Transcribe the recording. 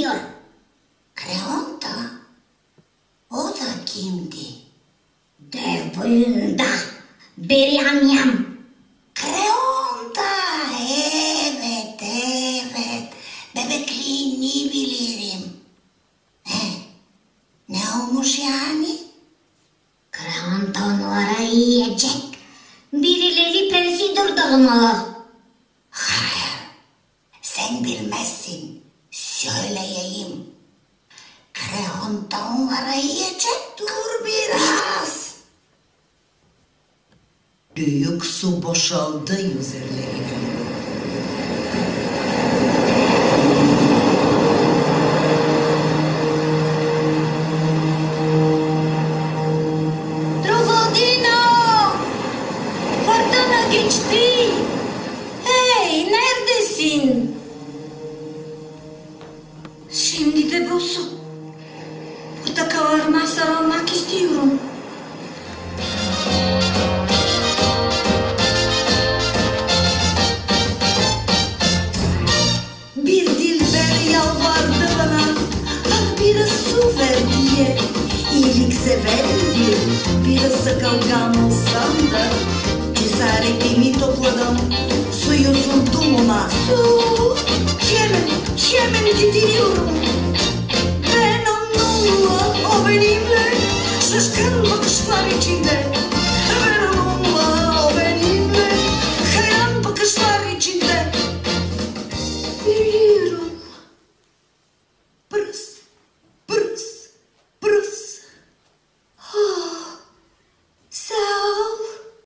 gidiyor. Kreonta? O da kimdi? Dev boyunda. Beryamyam. Kreonta! Evet, evet. Bebekliğini bilirim. Ne? Ne olmuş yani? Kreonta onu arayı yiyecek. Birileri pensi durdurmalı. Hayır. Sen bilmezsin. Söyleyeyim. Kreonta onlara yiyecek. Dur biraz. Büyük su boşaldı üzerlerine. Şimdi de bu su. Portakallarıma sarılmak istiyorum. Bir dilber yalvardı bana Ah biraz su ver diye İyilik severimdir Biraz sıkılgan olsam da Cesaretimi topladım Suyu sundum ona Su Hemen, hemen gidiyorum Kızgın to içinde.